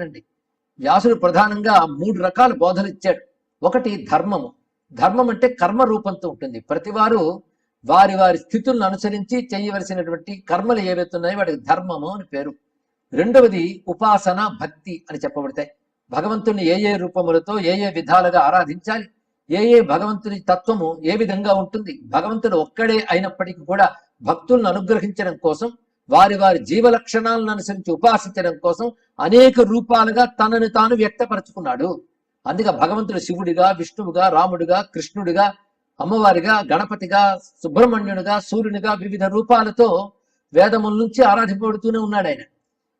అండి వ్యాసుడు ప్రధానంగా మూడు రకాల బోధలు ఇచ్చాడు. ఒకటి ధర్మము. ధర్మం అంటే కర్మ రూపంతో ఉంటుంది. ప్రతివారు వారి వారి స్థితులను అనుసరించి చేయవలసినటువంటి కర్మలు ఏవైతే ఉన్నాయో వాటికి ధర్మము అని పేరు. రెండవది ఉపాసన భక్తి అని చెప్పబడతాయి. భగవంతుని ఏ ఏ రూపములతో ఏ ఏ విధాలుగా ఆరాధించాలి? ఏ ఏ భగవంతుని తత్వము ఏ విధంగా ఉంటుంది? భగవంతుడు ఒక్కడే అయినప్పటికీ కూడా భక్తులను అనుగ్రహించడం కోసం వారి వారి జీవ లక్షణాలను అనుసరించి ఉపాసించడం కోసం అనేక రూపాలుగా తనను తాను వ్యక్తపరచుకున్నాడు. అందుకే భగవంతుడు శివుడిగా విష్ణువుగా రాముడిగా కృష్ణుడిగా అమ్మవారిగా గణపతిగా సుబ్రహ్మణ్యునిగా సూర్యునిగా వివిధ రూపాలతో వేదముల నుంచి ఆరాధింపబడుతూనే ఉన్నాడు ఆయన.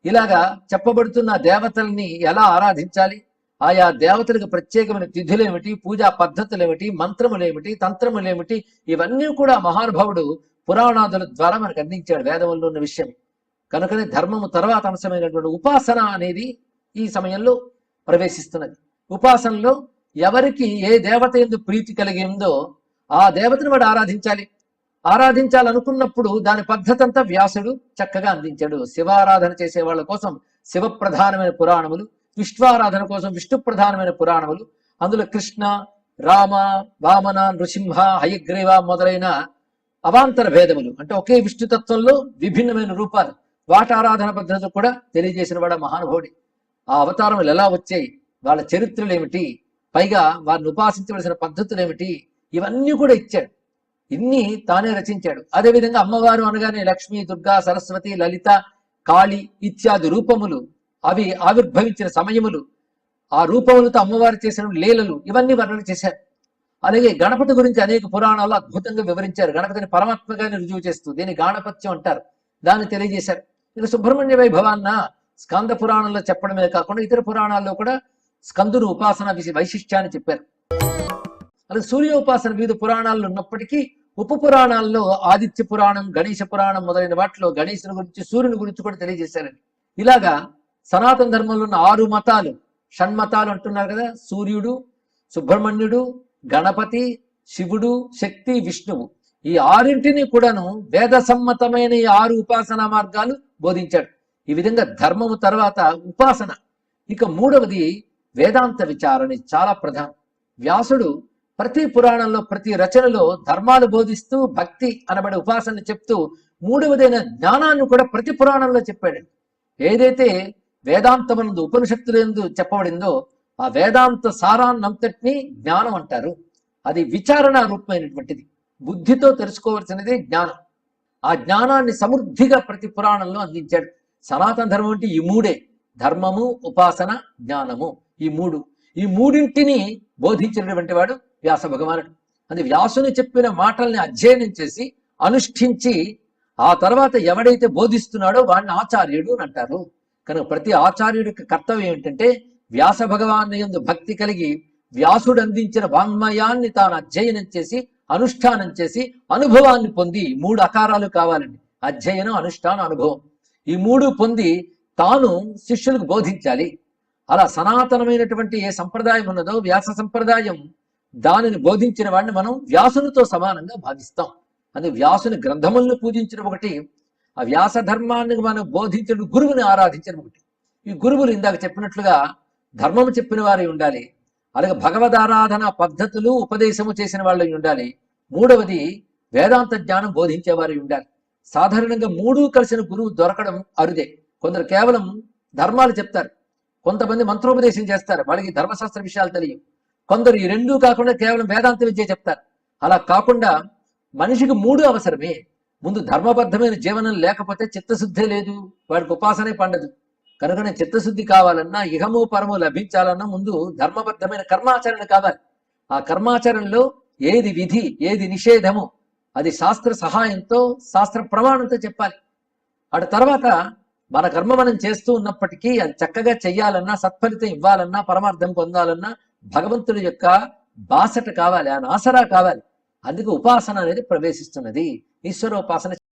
ఇలాగా చెప్పబడుతున్న దేవతల్ని ఎలా ఆరాధించాలి? ఆయా దేవతలకు ప్రత్యేకమైన తిథులేమిటి పూజా పద్ధతులేమిటి మంత్రములేమిటి తంత్రములేమిటి ఇవన్నీ కూడా మహానుభావుడు పురాణాదుల ద్వారా మనకు అందించాడు వేదముల్లో ఉన్న విషయం. కనుకనే ధర్మము తర్వాత అంశమైనటువంటి ఉపాసన అనేది ఈ సమయంలో ప్రవేశిస్తున్నది. ఉపాసనలో ఎవరికి ఏ దేవత ఎందు ప్రీతి కలిగి ఉందో ఆ దేవతను వాడు ఆరాధించాలి. ఆరాధించాలనుకున్నప్పుడు దాని పద్ధతి అంతా వ్యాసుడు చక్కగా అందించాడు. శివారాధన చేసే వాళ్ళ కోసం శివ ప్రధానమైన పురాణములు విష్ణువారాధన కోసం విష్ణు ప్రధానమైన పురాణములు. అందులో కృష్ణ రామ వామన నృసింహ హయగ్రీవ మొదలైన అవాంతర భేదములు. అంటే ఒకే విష్ణుతత్వంలో విభిన్నమైన రూపాలు. వాటి ఆరాధన కూడా తెలియజేసిన వాడు మహానుభావుడి. ఆ అవతారములు ఎలా వచ్చాయి? వాళ్ళ చరిత్రలు ఏమిటి పైగా వారిని ఉపాసించవలసిన పద్ధతులు ఏమిటి ఇవన్నీ కూడా ఇచ్చాడు. ఇన్ని తానే రచించాడు. అదేవిధంగా అమ్మవారు అనగానే లక్ష్మి దుర్గా సరస్వతి లలిత కాళి ఇత్యాది రూపములు అవి ఆవిర్భవించిన సమయములు ఆ రూపములతో అమ్మవారు చేసిన లీలలు ఇవన్నీ వర్ణన చేశారు. అలాగే గణపతి గురించి అనేక పురాణాలు అద్భుతంగా వివరించారు. గణపతిని పరమాత్మగానే రుజువు చేస్తూ దీన్ని గాణపత్యం అంటారు. దాన్ని తెలియజేశారు. ఇక సుబ్రహ్మణ్య వైభవాన్న స్కంద పురాణంలో చెప్పడమే కాకుండా ఇతర పురాణాల్లో కూడా స్కందును ఉపాసన వైశిష్ట్యాన్ని చెప్పారు. అలాగే సూర్యోపాసన వివిధ పురాణాల్లో ఉన్నప్పటికీ ఉప పురాణాల్లో ఆదిత్య పురాణం గణేష పురాణం మొదలైన వాటిలో గణేశుని గురించి సూర్యుని గురించి కూడా తెలియజేశారని ఇలాగా సనాతన ధర్మంలో ఉన్న ఆరు మతాలు. షణ్మతాలు అంటున్నారు కదా సూర్యుడు సుబ్రహ్మణ్యుడు గణపతి శివుడు శక్తి విష్ణువు. ఈ ఆరింటిని కూడాను వేద సమ్మతమైన ఈ ఆరు ఉపాసనా మార్గాలు బోధించాడు. ఈ విధంగా ధర్మము తర్వాత ఉపాసన. ఇక మూడవది వేదాంత విచారణ చాలా ప్రధానం. వ్యాసుడు ప్రతి పురాణంలో ప్రతి రచనలో ధర్మాలు బోధిస్తూ భక్తి అనబడే ఉపాసన చెప్తూ మూడవదైన జ్ఞానాన్ని కూడా ప్రతి పురాణంలో చెప్పాడు. ఏదైతే వేదాంతమునందు ఉపనిషత్తులందు చెప్పబడిందో ఆ వేదాంత సారాన్నంతటిని జ్ఞానం అంటారు. అది విచారణ రూపమైనటువంటిది. బుద్ధితో తెలుసుకోవలసినది జ్ఞానం. ఆ జ్ఞానాన్ని సమృద్ధిగా ప్రతి పురాణంలో అందించాడు. సనాతన ధర్మం అంటే ఈ మూడే. ధర్మము ఉపాసన జ్ఞానము. ఈ మూడు. ఈ మూడింటిని బోధించినటువంటి వాడు వ్యాస భగవానుడు. అది వ్యాసుని చెప్పిన మాటల్ని అధ్యయనం చేసి అనుష్ఠించి ఆ తర్వాత ఎవడైతే బోధిస్తున్నాడో వాడిని ఆచార్యుడు అని అంటారు. కనుక ప్రతి ఆచార్యుడి కర్తవ్యం ఏంటంటే వ్యాస భగవాన్ యందు భక్తి కలిగి వ్యాసుడు అందించిన వాంగ్మయాన్ని తాను అధ్యయనం చేసి అనుష్ఠానం చేసి అనుభవాన్ని పొంది మూడు అకారాలు కావాలండి. అధ్యయనం అనుష్ఠానం అనుభవం. ఈ మూడు పొంది తాను శిష్యులకు బోధించాలి. అలా సనాతనమైనటువంటి ఏ సంప్రదాయం ఉన్నదో వ్యాస సంప్రదాయం దానిని బోధించిన వాడిని మనం వ్యాసునితో సమానంగా భావిస్తాం. అది వ్యాసుని గ్రంథములను పూజించడం ఒకటి ఆ వ్యాస ధర్మాన్ని మనం బోధించడు గురువుని ఆరాధించడం ఒకటి. ఈ గురువులు ఇందాక చెప్పినట్లుగా ధర్మము చెప్పిన వారై ఉండాలి అలాగే భగవదారాధన పద్ధతులు ఉపదేశము చేసిన వాళ్ళు ఉండాలి. మూడవది వేదాంత జ్ఞానం బోధించేవారు ఉండాలి. సాధారణంగా మూడు కలిసిన గురువు దొరకడం అరుదే. కొందరు కేవలం ధర్మాలు చెప్తారు. కొంతమంది మంత్రోపదేశం చేస్తారు. వాళ్ళకి ధర్మశాస్త్ర విషయాలు తెలియవు. కొందరు ఈ రెండూ కాకుండా కేవలం వేదాంత విద్య చెప్తారు. అలా కాకుండా మనిషికి మూడు అవసరమే. ముందు ధర్మబద్ధమైన జీవనం లేకపోతే చిత్తశుద్ధే లేదు. వాడికి ఉపాసనే పండదు. కనుకనే చిత్తశుద్ధి కావాలన్నా ఇహము పరము లభించాలన్నా ముందు ధర్మబద్ధమైన కర్మాచరణ కావాలి. ఆ కర్మాచరణలో ఏది విధి ఏది నిషేధము అది శాస్త్ర సహాయంతో శాస్త్ర ప్రమాణంతో చెప్పాలి. అటు తర్వాత మన కర్మ మనం చేస్తూ ఉన్నప్పటికీ అది చక్కగా చెయ్యాలన్నా సత్ఫలితం ఇవ్వాలన్నా పరమార్థం పొందాలన్నా భగవంతుడి యొక్క బాసట కావాలి. ఆ నాసరా కావాలి. అందుకే ఉపాసన అనేది ప్రవేశిస్తున్నది. ఈశ్వర ఉపాసన